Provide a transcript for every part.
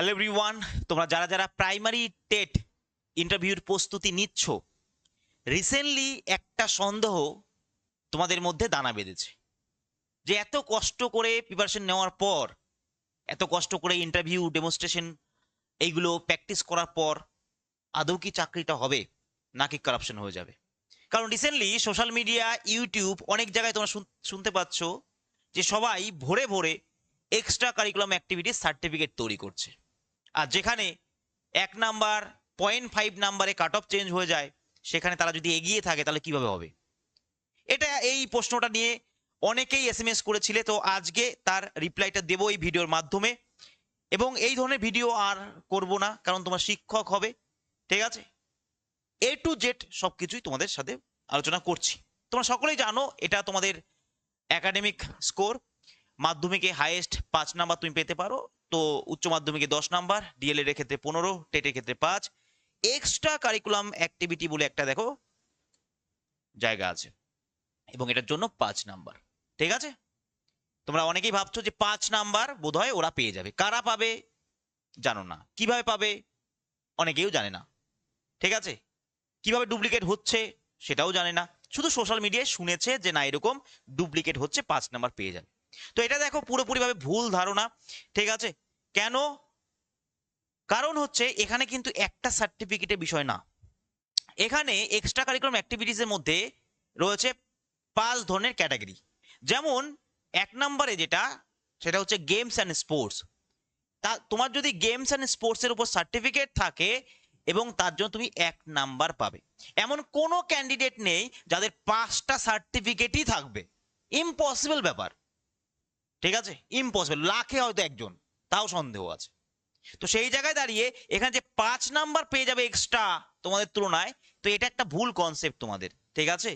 Hello everyone তোমরা যারা যারা প্রাইমারি টেট ইন্টারভিউর প্রস্তুতি নিচ্ছ রিসেন্টলি একটা সন্দেহ তোমাদের মধ্যে দানা বেঁধেছে। যে এত কষ্ট করে প্রিপারেশন নেওয়ার পর, এত কষ্ট করে ইন্টারভিউ ডেমনস্ট্রেশন এইগুলো প্র্যাকটিস করার পর আদৌ কি চাকরিটা হবে? নাকি কারাপশন হয়ে যাবে? কারণ রিসেন্টলি সোশ্যাল মিডিয়া ইউটিউব অনেক জায়গায় তোমরা শুনতে পাচ্ছ যে সবাই ভোরে ভোরে এক্সট্রা কারিকুলাম অ্যাক্টিভিটিস সার্টিফিকেট তৈরি করছে। আর যেখানে এক নাম্বার পয়েন্ট ফাইভ নাম্বারে কাট অফ চেঞ্জ হয়ে যায়, সেখানে তারা যদি এগিয়ে থাকে, তাহলে কীভাবে হবে? এটা এই প্রশ্নটা নিয়ে অনেকেই এস এম এস করেছিলে, তো আজকে তার রিপ্লাইটা দেবো এই ভিডিওর মাধ্যমে। এবং এই ধরনের ভিডিও আর করব না, কারণ তোমার শিক্ষক হবে, ঠিক আছে? এ টু জেড সব কিছুই তোমাদের সাথে আলোচনা করছি। তোমরা সকলেই জানো, এটা তোমাদের একাডেমিক স্কোর মাধ্যমিকে হাইয়েস্ট পাঁচ নাম্বার তুমি পেতে পারো তো উচ্চ মাধ্যমিকে দশ নাম্বার ডিএলএড এর ক্ষেত্রে পনেরো টেটের ক্ষেত্রে পাঁচ। এক্সট্রা কারিকুলাম অ্যাক্টিভিটি বলে একটা দেখো, জায়গা আছে। এবং এটার জন্য পাঁচ নাম্বার। ঠিক আছে? তোমরা অনেকেই ভাবছ যে পাঁচ নাম্বার বোধহয় ওরা পেয়ে যাবে। কারা পাবে? জানো না। কীভাবে পাবে? অনেকেও জানে না। ঠিক আছে? কীভাবে ডুপ্লিকেট হচ্ছে সেটাও জানে না। শুধু সোশ্যাল মিডিয়ায় শুনেছে যে না, এরকম ডুপ্লিকেট হচ্ছে, পাঁচ নাম্বার পেয়ে যাবে। তো এটা দেখো পুরোপুরিভাবে ভুল ধারণা, ঠিক আছে? কেন? কারণ হচ্ছে এখানে কিন্তু একটা সার্টিফিকেটের বিষয় না। এখানে এক্সট্রা কারিকুলাম অ্যাক্টিভিটিসের মধ্যে রয়েছে পাঁচ ধরনের ক্যাটাগরি যেমন এক নম্বরে যেটা, সেটা হচ্ছে গেমস অ্যান্ড স্পোর্টস তা তোমার যদি গেমস অ্যান্ড স্পোর্টসের উপর সার্টিফিকেট থাকে এবং তার জন্য তুমি এক নাম্বার পাবে। এমন কোনো ক্যান্ডিডেট নেই যাদের পাঁচটা সার্টিফিকেটই থাকবে। ইম্পসিবল ব্যাপার। ঠিক আছে? ইম্পসিবল লাখে হয়তো একজন, তাও সন্দেহ আছে। তো সেই জায়গায় দাঁড়িয়ে এখানে যে পাঁচ নাম্বার পেয়ে যাবে এক্সট্রা তোমাদের তুলনায়, তো এটা একটা ভুল কনসেপ্ট তোমাদের, ঠিক আছে?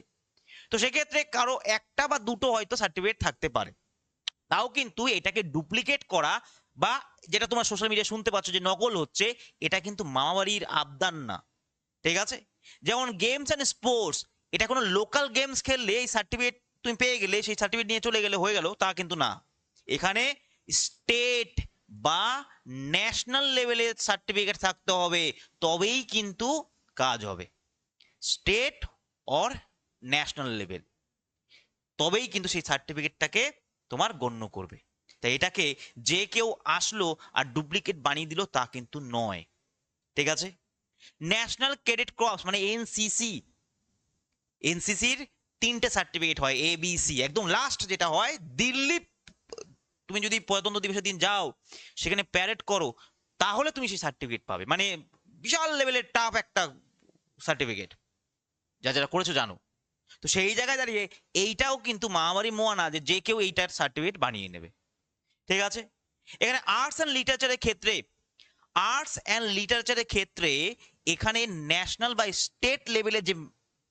তো সেক্ষেত্রে কারও একটা বা দুটো হয়তো সার্টিফিকেট থাকতে পারে। তাও কিন্তু এটাকে ডুপ্লিকেট করা বা যেটা তোমার সোশ্যাল মিডিয়া শুনতে পাচ্ছ যে নকল হচ্ছে, এটা কিন্তু মামাবাড়ির আবদান না, ঠিক আছে? যেমন গেমস অ্যান্ড স্পোর্টস এটা কোনো লোকাল গেমস খেললে এই সার্টিফিকেট তুমি পেয়ে গেলে, সেই সার্টিফিকেট নিয়ে চলে গেলে হয়ে গেল, তা কিন্তু না। এখানে স্টেট বা ন্যাশনাল লেভেলের সার্টিফিকেট থাকতে হবে, তবেই কিন্তু কাজ হবে। স্টেট অর ন্যাশনাল লেভেল তবেই কিন্তু সেই সার্টিফিকেটটাকে তোমার গণ্য করবে। তাই এটাকে যে কেউ আসলো আর ডুপ্লিকেট বানিয়ে দিল, তা কিন্তু নয়। ঠিক আছে? ন্যাশনাল ক্রেডিট ক্রপস মানে এনসিসি এনসিসির তিনটে সার্টিফিকেট হয় এ বি সি একদম লাস্ট যেটা হয় দিল্লি তুমি যদি প্রজাতন্ত্র দিবসের দিন যাও, সেখানে প্যারেড করো, তাহলে তুমি সেই সার্টিফিকেট পাবে। মানে বিশাল লেভেলের টাফ একটা সার্টিফিকেট যা যারা করেছ জানো। তো সেই জায়গায় দাঁড়িয়ে এইটাও কিন্তু মহামারী মোয়ানা যে যে কেউ এইটার সার্টিফিকেট বানিয়ে নেবে। ঠিক আছে? এখানে আর্টস অ্যান্ড লিটারেচারের ক্ষেত্রে আর্টস অ্যান্ড লিটারেচারের ক্ষেত্রে এখানে ন্যাশনাল বা স্টেট লেভেলের যে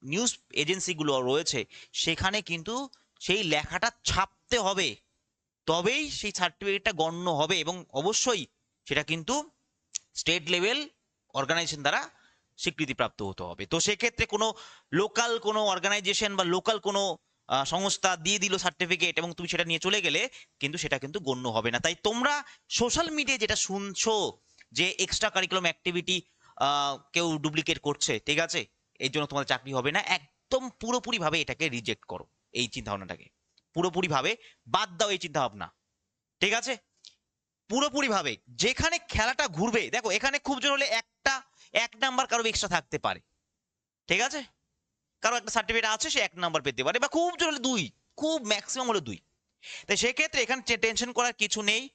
নিউজ এজেন্সিগুলো রয়েছে, সেখানে কিন্তু সেই লেখাটা ছাপতে হবে। তবেই সেই সার্টিফিকেটটা গণ্য হবে এবং অবশ্যই সেটা কিন্তু স্টেট লেভেল অর্গানাইজেশন দ্বারা স্বীকৃতিপ্রাপ্ত হতে হবে। তো সেক্ষেত্রে কোনো লোকাল কোনো অর্গানাইজেশন বা লোকাল কোনো সংস্থা দিয়ে দিল সার্টিফিকেট এবং তুমি সেটা নিয়ে চলে গেলে কিন্তু সেটা কিন্তু গণ্য হবে না। তাই তোমরা সোশ্যাল মিডিয়ায় যেটা শুনছো যে এক্সট্রা কারিকুলাম অ্যাক্টিভিটি কেউ ডুপ্লিকেট করছে, ঠিক আছে? এই জন্য তোমাদের চাকরি হবে না, একদম পুরোপুরিভাবে এটাকে রিজেক্ট করো, এই চিন্তা ভাবনাটাকে পুরোপুরিভাবে বাদ দাও এই চিন্তা ভাবনা ঠিক আছে? পুরোপুরিভাবে যেখানে খেলাটা ঘুরবে, দেখো, এখানে খুব জোর হলে একটা, এক নাম্বার কারও এক্সট্রা থাকতে পারে। ঠিক আছে? কারও একটা সার্টিফিকেট আছে, সে এক নাম্বার পেতে পারে, বা খুব জোর হলে দুই, খুব ম্যাক্সিমাম হলে দুই। তাই সেক্ষেত্রে এখানে টেনশন করার কিছু নেই।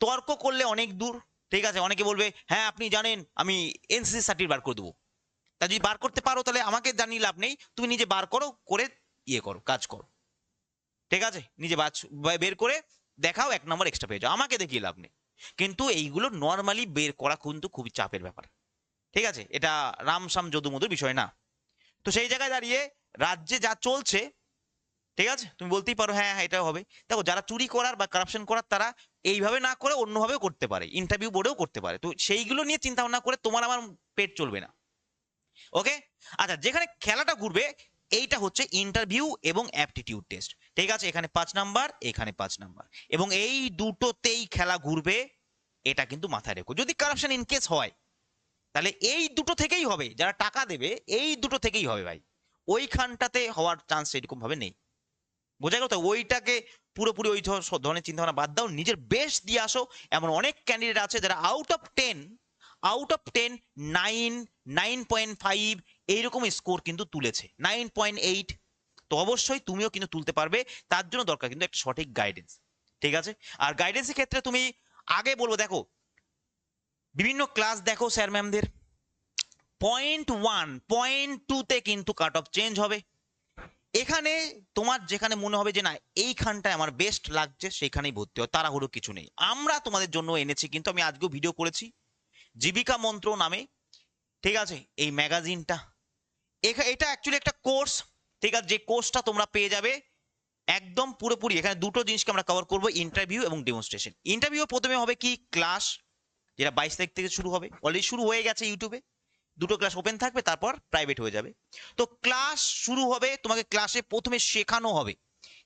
তর্ক করলে অনেক দূর, ঠিক আছে? অনেকে বলবে হ্যাঁ আপনি জানেন, আমি এনসিসি সার্টিফিকেট বার করে দেবো। তা যদি বার করতে পারো, তাহলে আমাকে জানিয়ে লাভ নেই। তুমি নিজে বার করো, করে ইয়ে করো, কাজ করো। ঠিক আছে? নিজে বাছ বের করে দেখাও, এক নম্বর এক্সট্রা পেয়ে যাও। আমাকে দেখিয়ে লাভ নেই। কিন্তু এইগুলো নর্মালি বের করা কিন্তু খুবই চাপের ব্যাপার। ঠিক আছে? এটা রামসাম যদুমধুর বিষয় না। তো সেই জায়গায় দাঁড়িয়ে রাজ্যে যা চলছে, ঠিক আছে? তুমি বলতেই পারো হ্যাঁ হ্যাঁ এটাও হবে। দেখো, যারা চুরি করার বা কারাপশন করার, তারা এইভাবে না করে অন্যভাবেও করতে পারে। ইন্টারভিউ বোর্ডেও করতে পারে। তো সেইগুলো নিয়ে চিন্তা ভাবনা করে তোমার আমার পেট চলবে না। ওকে আচ্ছা যেখানে খেলাটা ঘুরবে এইটা হচ্ছে ইন্টারভিউ এবং অ্যাপটিটিউড টেস্ট ঠিক আছে? এখানে পাঁচ নাম্বার, এখানে পাঁচ নাম্বার। এবং এই দুটোতেই খেলা ঘুরবে, এটা কিন্তু মাথায় রেখো। যদি কারাপশন ইন কেস হয়, তাহলে এই দুটো থেকেই হবে। যারা টাকা দেবে, এই দুটো থেকেই হবে ভাই। ওইখানটাতে হওয়ার চান্স এরকম ভাবে নেই। বোঝা গেল তো? ওইটাকে পুরোপুরি ওই ধরনের চিন্তা ভাবনা বাদ দাও। নিজের বেস্ট দিয়ে আসো। এমন অনেক ক্যান্ডিডেট আছে যারা out of ten out of ten nine nine point five এইরকম স্কোর কিন্তু তুলেছে। নাইন পয়েন্ট এইট তো অবশ্যই তুমিও কিন্তু তুলতে পারবে। তার জন্য দরকার কিন্তু একটা সঠিক গাইডেন্স ঠিক আছে? আর গাইডেন্সের ক্ষেত্রে তুমি আগে বলব দেখো, বিভিন্ন ক্লাস দেখো স্যার ম্যামদের পয়েন্ট ওয়ান পয়েন্ট টুতে কিন্তু কাট অফ চেঞ্জ হবে। এখানে তোমার যেখানে মনে হবে যে, না, এইখানটায় আমার বেস্ট লাগছে সেখানেই ভর্তি হয় তাড়াহুড়ো কিছু নেই। আমরা তোমাদের জন্য এনেছি, কিন্তু আমি আজকেও ভিডিও করেছি। জীবিকা মন্ত্র নামে, ঠিক আছে? এই ম্যাগাজিনটা। এটা অ্যাকচুয়ালি একটা কোর্স ঠিক আছে? যে কোর্সটা তোমরা পেয়ে যাবে একদম পুরোপুরি। এখানে দুটো জিনিসকে আমরা কভার করব ইন্টারভিউ এবং ডেমনস্ট্রেশন ইন্টারভিউ প্রথমে হবে কি? ক্লাস যেটা বাইশ তারিখ থেকে শুরু হবে। অলরেডি শুরু হয়ে গেছে ইউটিউবে দুটো ক্লাস ওপেন থাকবে, তারপর প্রাইভেট হয়ে যাবে। তো ক্লাস শুরু হবে, তোমাকে ক্লাসে প্রথমে শেখানো হবে।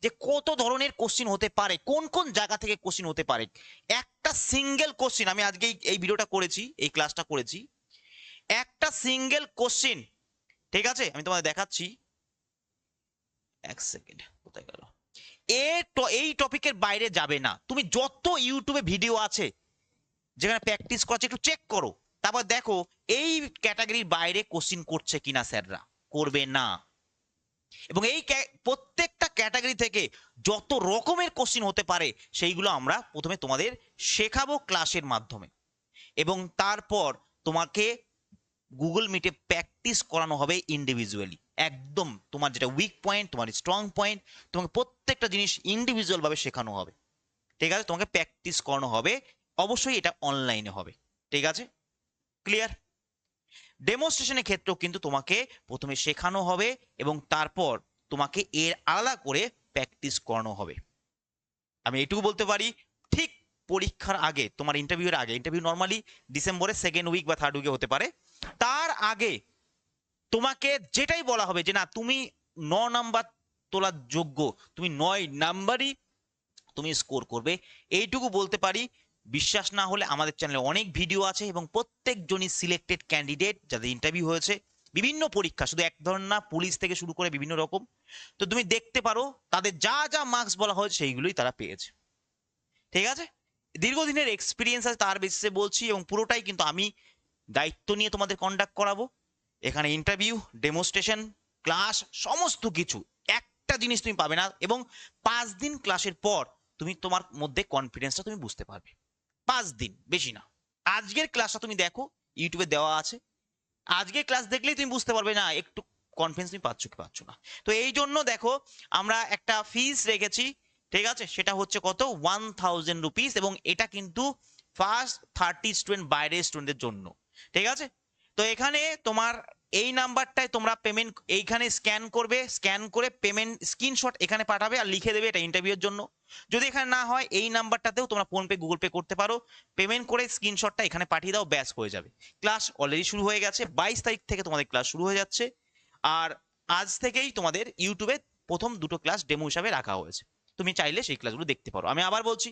যে কত ধরনের কোশ্চিন হতে পারে, কোন কোন জায়গা থেকে কোশ্চিন হতে পারে। একটা সিঙ্গেল কোশ্চিন আমি আজকে এই- ভিডিওটা করেছি, এই ক্লাসটা করেছি। একটা সিঙ্গেল কোশ্চিন ঠিক আছে? আমি তোমাদের দেখাচ্ছি। এক সেকেন্ড কোথায় গেল? এই টপিকের বাইরে যাবে না। তুমি যত ইউটিউবে ভিডিও আছে, যেখানে প্র্যাকটিস করা একটু চেক করো। তারপর দেখো, এই ক্যাটাগরির বাইরে কোশ্চিন করছে কিনা স্যাররা করবে না। এবং এই প্রত্যেকটা ক্যাটাগরি থেকে যত রকমের কোশ্চিন হতে পারে, সেইগুলো আমরা প্রথমে তোমাদের শেখাবো ক্লাসের মাধ্যমে। এবং তারপর তোমাকে গুগল মিটে প্র্যাকটিস করানো হবে ইন্ডিভিজুয়ালি একদম তোমার যেটা উইক পয়েন্ট তোমার স্ট্রং পয়েন্ট তোমাকে প্রত্যেকটা জিনিস ইন্ডিভিজুয়াল ভাবে শেখানো হবে। ঠিক আছে? তোমাকে প্র্যাকটিস করানো হবে। অবশ্যই এটা অনলাইনে হবে। ঠিক আছে? ক্লিয়ার ডেমনস্ট্রেশনের ক্ষেত্রেও কিন্তু তোমাকে প্রথমে শেখানো হবে এবং তারপর তোমাকে এর আলাদা করে প্র্যাকটিস করানো হবে। আমি এটুকু বলতে পারি, ঠিক পরীক্ষার আগে, তোমার ইন্টারভিউর আগে ইন্টারভিউ নর্মালি ডিসেম্বরের সেকেন্ড উইক বা থার্ড উইকে হতে পারে। তার আগে তোমাকে যেটাই বলা হবে যে না, তুমি ন নাম্বার তোলার যোগ্য, তুমি নয় নাম্বারই তুমি স্কোর করবে। এইটুকু বলতে পারি বিশ্বাস না হলে আমাদের চ্যানেলে অনেক ভিডিও আছে এবং প্রত্যেকজনই সিলেক্টেড ক্যান্ডিডেট যাদের ইন্টারভিউ হয়েছে, বিভিন্ন পরীক্ষা, শুধু এক ধরনের না পুলিশ থেকে শুরু করে বিভিন্ন রকম। তো তুমি দেখতে পারো, তাদের যা যা মার্কস বলা হয়েছে সেইগুলোই তারা পেয়েছে। ঠিক আছে? দীর্ঘদিনের এক্সপিরিয়েন্স আছে তার বেসিসে বলছি এবং পুরোটাই কিন্তু আমি দায়িত্ব নিয়ে তোমাদের কন্ডাক্ট করাবো। এখানে ইন্টারভিউ ডেমোস্ট্রেশন ক্লাস সমস্ত কিছু, একটা জিনিস তুমি পাবে না এবং পাঁচ দিন ক্লাসের পর তুমি তোমার মধ্যে কনফিডেন্সটা তুমি বুঝতে পারবে। পাঁচ দিন, বেশি না। আজকের ক্লাসটা তুমি দেখো ইউটিউবে দেওয়া আছে। আজকের ক্লাস দেখলেই তুমি বুঝতে পারবে, না, একটু কনফিডেন্স তুমি পাচ্ছ কি পাচ্ছ না। তো এই জন্য দেখো, আমরা একটা ফিস রেখেছি, ঠিক আছে? সেটা হচ্ছে কত? ওয়ান থাউজেন্ড রুপিস এবং এটা কিন্তু ফার্স্ট থার্টি স্টুডেন্ট বাইরের স্টুডেন্টদের জন্য, ঠিক আছে? তো এখানে তোমার এই নাম্বারটায় তোমরা পেমেন্ট এইখানে স্ক্যান করবে স্ক্যান করে পেমেন্ট স্ক্রিনশট এখানে পাঠাবে আর লিখে দেবে এটা ইন্টারভিউর জন্য। যদি এখানে না হয়, এই নাম্বারটাতেও তোমরা ফোন পে গুগল পে করতে পারো। পেমেন্ট করে স্ক্রিনশটটা এখানে পাঠিয়ে দাও, ব্যাস হয়ে যাবে। ক্লাস অলরেডি শুরু হয়ে গেছে, বাইশ তারিখ থেকে তোমাদের ক্লাস শুরু হয়ে যাচ্ছে। আর আজ থেকেই তোমাদের ইউটিউবে প্রথম দুটো ক্লাস ডেমো হিসাবে রাখা হয়েছে। তুমি চাইলে সেই ক্লাসগুলো দেখতে পারো। আমি আবার বলছি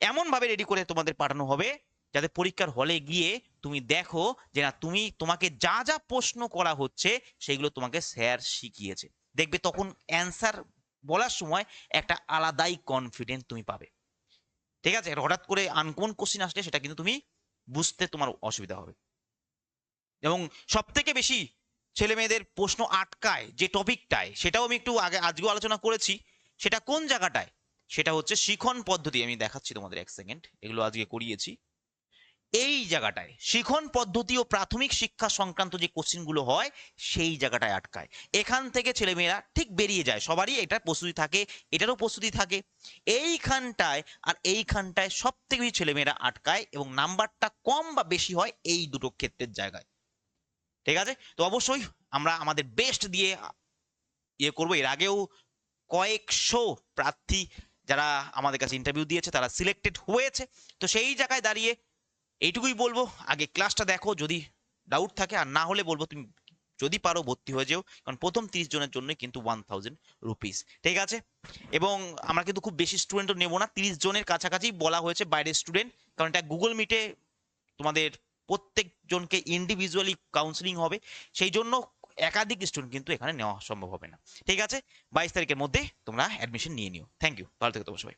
এমন ভাবে রেডি করে তোমাদের পাঠানো হবে যাতে পরীক্ষার হলে গিয়ে তুমি দেখো যে না, তুমি, তোমাকে যা যা প্রশ্ন করা হচ্ছে, সেগুলো তোমাকে স্যার শিখিয়েছে। দেখবে তখন অ্যান্সার বলার সময় একটা আলাদাই কনফিডেন্স তুমি পাবে। ঠিক আছে? হঠাৎ করে আনকোন কোশ্চিন আসলে সেটা কিন্তু তুমি বুঝতে তোমার অসুবিধা হবে। এবং সব থেকে বেশি ছেলে মেয়েদের প্রশ্ন আটকায় যে টপিকটায়, সেটাও আমি একটু আগে, আজকেও আলোচনা করেছি, সেটা কোন জায়গাটায়? সেটা হচ্ছে শিখন পদ্ধতি, আমি দেখাচ্ছি তোমাদের এক সেকেন্ড এগুলো আজকে করিয়েছি। এই জায়গাটায় শিখন পদ্ধতি ও প্রাথমিক শিক্ষা সংক্রান্ত যে কোশ্চিনগুলো হয়, সেই জায়গাটায় আটকায়। এখান থেকে ছেলেমেয়েরা ঠিক বেরিয়ে যায়। সবারই এটার প্রস্তুতি থাকে, এটারও প্রস্তুতি থাকে। এইখানটায় আর এইখানটায় সব থেকে বেশি ছেলেমেয়েরা আটকায় এবং নাম্বারটা কম বা বেশি হয় এই দুটো ক্ষেত্রের জায়গায়। ঠিক আছে? তো অবশ্যই আমরা আমাদের বেস্ট দিয়ে ইয়ে করব। এর আগেও কয়েকশো প্রার্থী যারা আমাদের কাছে ইন্টারভিউ দিয়েছে, তারা সিলেক্টেড হয়েছে। তো সেই জায়গায় দাঁড়িয়ে এইটুকুই বলব। আগে ক্লাসটা দেখো, যদি ডাউট থাকে, আর না হলে বলব তুমি যদি পারো ভর্তি হয়ে যেও, কারণ প্রথম তিরিশ জনের জন্য কিন্তু ওয়ান থাউজেন্ড রুপিস ঠিক আছে? এবং আমরা কিন্তু খুব বেশি স্টুডেন্টও নেব না, তিরিশ জনের কাছাকাছি বলা হয়েছে বাইরের স্টুডেন্ট কারণ এটা গুগল মিটে তোমাদের প্রত্যেকজনকে ইন্ডিভিজুয়ালি কাউন্সিলিং হবে, সেই জন্য একাধিক স্টুডেন্ট কিন্তু এখানে নেওয়া সম্ভব হবে না, ঠিক আছে? বাইশ তারিখের মধ্যে তোমরা অ্যাডমিশন নিয়ে নিও। থ্যাংক ইউ ভালো থেকে তোমার সবাই।